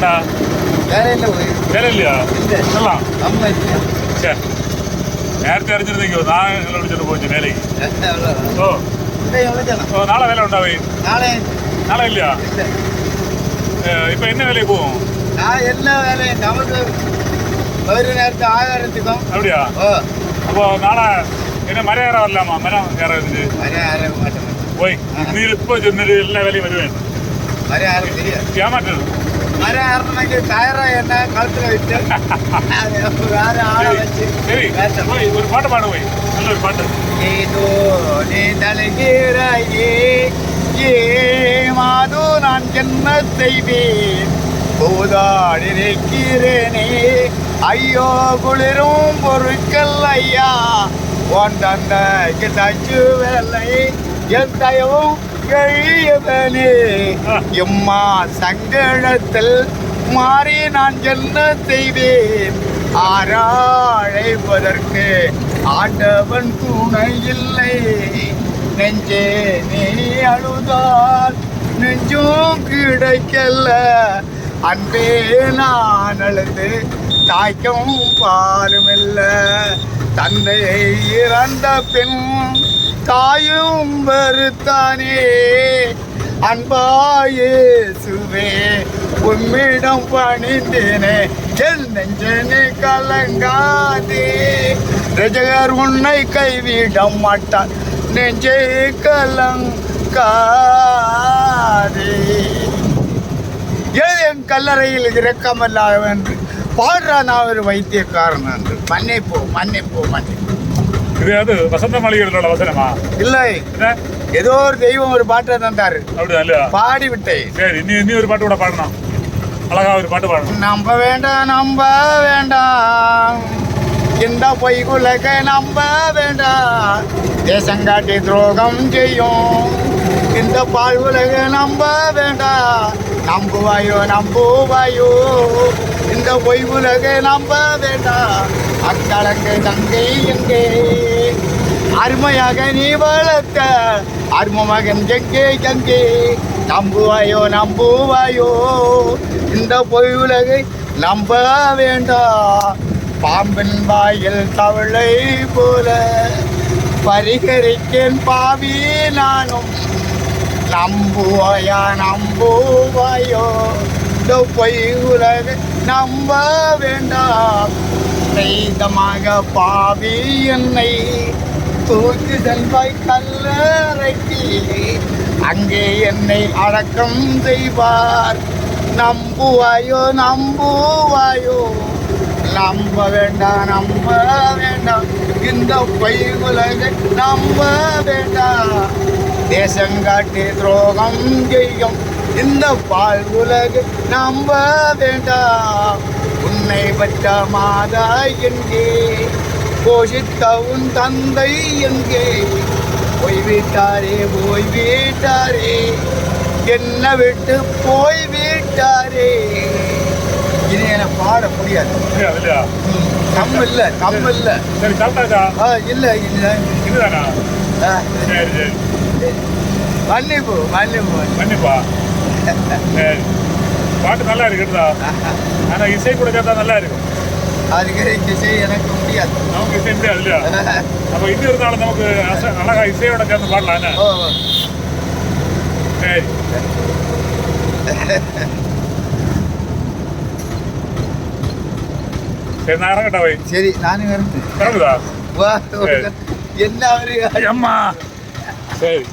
இருக்குண்டா வேலை இல்லை வேலை இல்லையா சொல்லலாம். நம்ம சரி நேரத்தை அடிச்சிருந்தீங்க நான் எங்களை விட்டு போச்சு வேலைக்கு. ஓ. ஓ நாளை வேலை உண்டா வை நாளை நாளை இல்லையா? இப்போ என்ன வேலைக்கு போவோம்? நான் எல்லா வேலையும் நமக்கு ஒரு நேரத்து ஆகாரத்துக்கும். அப்படியா? ஓ. அப்போ நாளை என்ன மர ஏற வரலாமா? மரம் ஏற இருந்து? மர ஏற மாட்டேன் போய் நீ இப்போ சொன்னது எல்லா வேலையும் வருவேன். மர ஏற தெரியாது. ஏமாற்றது மரம் ஆறணுக்கு டயரா என்ன கழுத்துல விட்டு வேற ஆளை வச்சு சரி. ஒரு பாட்டு பாடு போய் நல்ல ஒரு பாட்டு. ஏதோ நீ தலைகிறாயே ஏ மாது நான் என்ன செய்வேன் போதாடி நிற்கிறேனே ஐயோ குளிரும் பொருட்கள் ஐயா. தந்தைக்கு தச்சு வேலை என் தயவும் எழியவனே எம்மா சங்கடத்தில் மாறி நான் என்ன செய்வேன்? ஆராழைப்பதற்கு ஆண்டவன் துணை இல்லை. நெஞ்சே நீ அழுதால் நெஞ்சும் கிடைக்கல. அன்பே நான் அழுது தாய்க்கும் பாலும் இல்ல தந்தை இறந்த பின் தாயும் வருத்தானே. அன்பாயே சுவே உம்மிடம் பணிந்தேனே. என் நெஞ்சனே கலங்காதே. ரஜகர் உன்னை கைவிட மாட்டார். நெஞ்சே கலங்காதே. ஏன் என் கல்லறையில் இரக்கமல்லாத பாடுறான் அவர் வைத்தியக்காரன் என்று. மன்னிப்போ மன்னிப்போ மன்னிப்போ. இது அது வசந்த மாளிகைகளோட வசனமா? இல்லை. ஏதோ ஒரு தெய்வம் ஒரு பாட்டை தந்தாரு. அப்படியா பாடி விட்டேன் சரி நீ நீ ஒரு பாட்டு கூட பாடணும். அழகா ஒரு பாட்டு பாடணும். நம்ப வேண்டாம் நம்ப வேண்டாம். இந்த பொய்குலக நம்ப வேண்டாம். தேசங்காட்டி துரோகம் செய்யும். இந்த பால் உலக நம்ப வேண்டாம். நம்புவாயோ நம்புவாயோ. இந்த பொய் உலக நம்ப வேண்டாம். அக்கலங்கு தங்கை எங்கே? அருமையாக நீ வளர்த்த அருமமகன் எங்கே எங்கே நம்புவாயோ நம்புவாயோ இந்த பொய் உலகை நம்ப வேண்டாம் பாம்பின் வாயில் தவளை போல பரிகரிக்கேன் பாவி நானும். நம்புவாயா நம்புவாயோ இந்த பொய் உலகை நம்ப வேண்டாம் நீதமாக பாவி என்னை தூக்கி செல்வாய் கல்லறைக்கு. அங்கே என்னை அடக்கம் செய்வார். நம்புவாயோ நம்புவாயோ? நம்ப வேண்டாம் நம்ப வேண்டாம். இந்த பொய் உலகை நம்ப வேண்டாம். தேசங்காட்டி துரோகம் செய்யும். இந்த பால் உலகை நம்ப வேண்டாம். உன்னை பெற்ற மாதா எங்கே? போஷித்த உன் தந்தை எங்கே? போய்விட்டாரே போய்விட்டாரே. என்ன விட்டு போய்விட்டாரே. இனி எனக்கு பாட முடியாது. கம் இல்லை கம் இல்லை. இல்லை மன்னிப்பு மன்னிப்பு சரி பாட்டு நல்லா இருக்குதா ஆனா இசை கூட கேட்டா நல்லா இருக்கும் அதுக்கு இங்கே செய்ய எனக்கு முடியாது நமக்கு இசை முடியாது இல்லையா அப்ப இது இருந்தாலும் நமக்கு அச- அழகா இசையோட சேர்ந்து பாடலாம் என்ன ஓ சரி சரி நான் இறங்கட்டா வை சரி நானும் இருந்து இறங்குதா வா சரி. என்ன அவரு அம்மா சரி